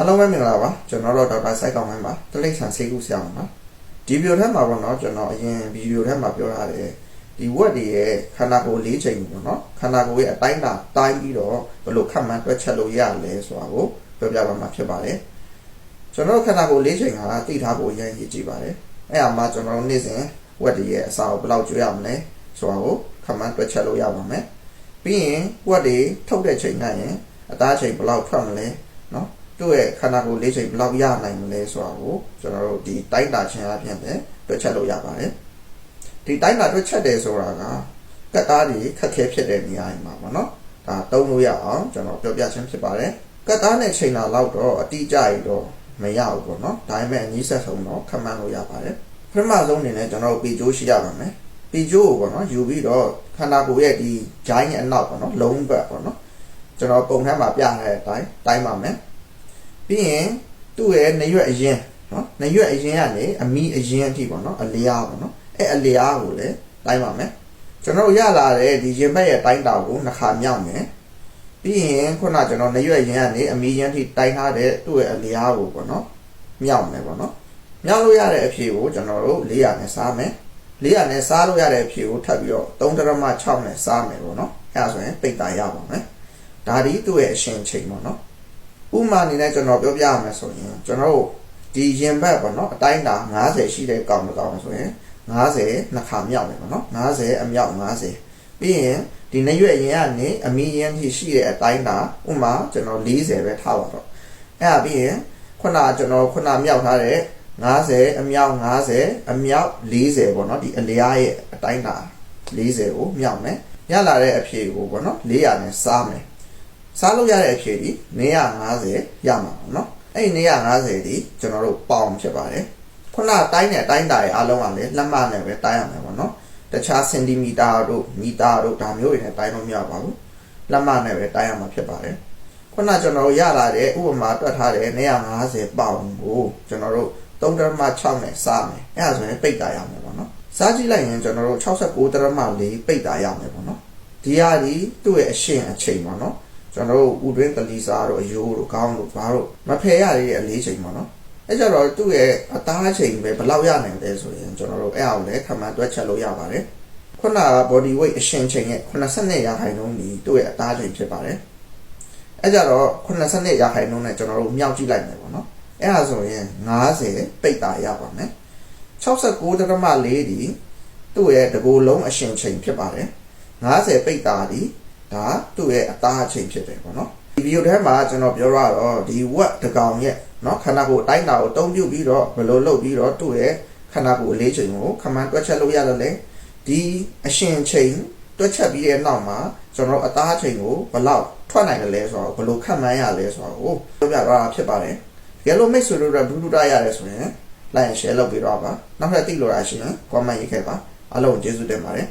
အားလုံးပဲမင်္ဂလာပါကျွန်တော်တို့ဒေါက်တာစိုက်ကောင်ဝင်းပါတလိပ်ဆန်ဆေးကုဆရာပါဒီဗီဒီယိုထဲမှာပေါ့နော်ကျွန်တော်အရင်ဗီဒီယိုထဲမှာပြောထားတယ်ဒီဝက်တွေရဲ့ခန္ဓာကိုယ်လေးချိန်ပေါ့နော်ခန္ဓာကိုယ်ရဲ့အတိုင်းတာတိုင်းပြီးတော့ဘယ်လိုခန့်မှန်းတွက်ချက်လို့ရလဲဆိုတာကိုပြောပြပါမှာဖြစ်ပါတယ်ကျွန်တော်တို့ခန္ဓာကိုယ်လေးချိန်ကသိထားဖို့အရင်ရည်ကြည့်ပါတယ်အဲ့အမှာကျွန်တော်တို့နေ့စဉ်ဝက်တွေရဲ့အစာကိုဘယ်လောက်ကျွေးရမလဲဆိုတာကိုခန့်မှန်းတွက်ချက်လို့ရပါမယ်ပြီးရင်ဝက်တွေထုတ်တဲ့ချိန်ကရင်အသားချိန်ဘယ်လောက်ထွက်မလဲနော် သူ့ရဲ့ခန္ဓာကိုယ်လေးချိန်ဘယ်လောက်ရနိုင်မလဲဆိုတာကိုကျွန်တော်တို့ဒီတိုက်တာခြင်းအပြင်ပဲတွက်ချက်လို့ရပါတယ်ဒီတိုက်တာတွက်ချက်တယ်ဆိုတာကကတ်သားတွေခက်ခဲဖြစ်တဲ့နေရာတွေမှာပေါ့နော်ဒါသုံးလို့ရအောင်ကျွန်တော်ပြောပြခြင်းဖြစ်ပါတယ်ကတ်သားနဲ့ချိန်တာလောက်တော့အတိအကျရတော့မရဘူးပေါ့နော်ဒါပေမဲ့အနည်းဆက်ဆုံးတော့ခန့်မှန်းလို့ရပါတယ်ပထမဆုံးအနေနဲ့ကျွန်တော်တို့ပေကျိုးရှိရပါမယ်ပေကျိုးကိုပေါ့နော်ယူပြီးတော့ခန္ဓာကိုယ်ရဲ့ဒီဂျိုင်းရဲ့အနောက်ပေါ့နော်လုံးဘက်ပေါ့နော်ကျွန်တော်ပုံထဲမှာပြထားတဲ့အတိုင်းတိုင်းပါမယ် ပြီးရင်သူ့ရဲ့နရွက်အရင်နော်နရွက်အရင်ကနေအမီအရင်အထိပေါ့နော်အလျားပေါ့နော်အဲ့အလျားကိုလည်းတိုင်းပါမယ်ကျွန်တော်တို့ရလာတဲ့ဒီရင်ဘက်ရဲ့တိုင်းတာကိုနှစ်ခါမြောက်မယ်ပြီးရင်ခုနကျွန်တော်နရွက်ရင်ကနေအမီရင်အထိတိုင်းထားတဲ့သူ့ရဲ့အလျားကိုပေါ့နော်မြောက်မယ်ပေါ့နော်မြောက်လို့ရတဲ့အဖြေကိုကျွန်တော်တို့400နဲ့စားမယ်400နဲ့စားလို့ရတဲ့အဖြေကိုထပ်ပြီးတော့3.6နဲ့စားမယ်ပေါ့နော်အဲ့ဒါဆိုရင်ပိတ်တာရပါမယ်ဒါဒီသူ့ရဲ့အရှင်ချိန်ပေါ့နော် ဥပမာအနေနဲ့ကျွန်တော်ပြောပြရမယ်ဆိုရင်ကျွန်တော်တို့ဒီရင်ဘတ်ပေါ့နော်အတိုင်းတာ90ရှိတဲ့ကောင်တစ်ကောင်ဆိုရင်90နှစ်ခါမြောက်တယ်ပေါ့နော်90အမြောက်90ပြီးရင်ဒီနရွက်ရင်ကနေအမီရင်ထိရှိတဲ့အတိုင်းတာဥပမာကျွန်တော်40ပဲထားပါတော့အဲ့ဒါပြီးရင်ခုနကျွန်တော်ခုနမြောက်ထားတဲ့90အမြောက်90အမြောက်40ပေါ့နော်ဒီအလျားရဲ့အတိုင်းတာ40ကိုမြောက်မယ်ရလာတဲ့အဖြေကိုပေါ့နော်400နဲ့စားမယ် စားလို့ရတဲ့အဖြေဒီ950ရမှာပေါ့နော်အဲ့ဒီ950ဒီကျွန်တော်တို့ပေါင်ဖြစ်ပါတယ်ခုနတိုင်းနဲ့တိုင်းတာရဲ့အားလုံးကလည်းလက်မနဲ့ပဲတိုင်းရမယ်ပေါ့နော်တခြားစင်တီမီတာတို့မီတာတို့ဒါမျိုးတွေနဲ့တိုင်းလို့မရပါဘူးလက်မနဲ့ပဲတိုင်းရမှာဖြစ်ပါတယ်ခုနကျွန်တော်တို့ရလာတဲ့ဥပမာတွက်ထားတဲ့950ပေါင်ကိုကျွန်တော်တို့3.6နဲ့စားမယ်အဲ့ဒါဆိုရင်ပိတ်တာရမယ်ပေါ့နော်စားကြည့်လိုက်ရင်ကျွန်တော်တို့69.4ပိတ်တာရမယ်ပေါ့နော်ဒီဟာဒီသူ့ရဲ့အရှင်အချိန်ပေါ့နော် ကျွန်တော်တို့ဥတွင်းကလေးစားတို့အယိုးတို့ခေါင်းတို့ဘာတို့မဖယ်ရသေးတဲ့အလေးချိန်ပေါ့နော်အဲကြတော့သူ့ရဲ့အသားချိန်ပဲဘယ်လောက်ရနိုင်လဲဆိုရင်ကျွန်တော်တို့အဲ့အောင်လည်းခမှန်တွက်ချက်လို့ရပါတယ်ခုနက body weight အရှင်ချိန်ရဲ့82ရာခိုင်နှုန်းဒီသူ့ရဲ့အသားချိန်ဖြစ်ပါတယ်အဲကြတော့82ရာခိုင်နှုန်းနဲ့ကျွန်တော်တို့မြောက်ကြည့်လိုက်မယ်ပေါ့နော်အဲ့ဒါဆိုရင်90ပိတ်တာရပါမယ်69.4ဒီသူ့ရဲ့တကူလုံးအရှင်ချိန်ဖြစ်ပါတယ်90ပိတ်တာဒီ ဒါသူ့ရဲ့အသားအချိန်ဖြစ်တယ်ပေါ့နော်ဒီဗီဒီယိုထဲမှာကျွန်တော်ပြောရတော့ဒီဝက်တကောင်ရဲ့နော်ခန္ဓာကိုယ်အတိုင်းတာကိုအသုံးပြုပြီးတော့ဘယ်လိုလုပ်ပြီးတော့သူ့ရဲ့ခန္ဓာကိုယ်အလေးချိန်ကိုခမန်းတွက်ချက်လုပ်ရတော့လေဒီအရှင်ချိန်တွက်ချက်ပြီးတဲ့နောက်မှာကျွန်တော်အသားချိန်ကိုဘယ်လောက်ထွက်နိုင်တယ်လဲဆိုတော့ဘယ်လိုခန့်မှန်းရလဲဆိုတော့ပြောပြတော့ဖြစ်ပါတယ်တကယ်လို့မိတ်ဆွေတို့ကဘူးတူတာရတယ်ဆိုရင် like share လုပ်ပြီးတော့ပါနောက်ထပ်သိလို့ရရှင် comment ရေးခဲ့ပါအားလုံးကျေးဇူးတင်ပါတယ်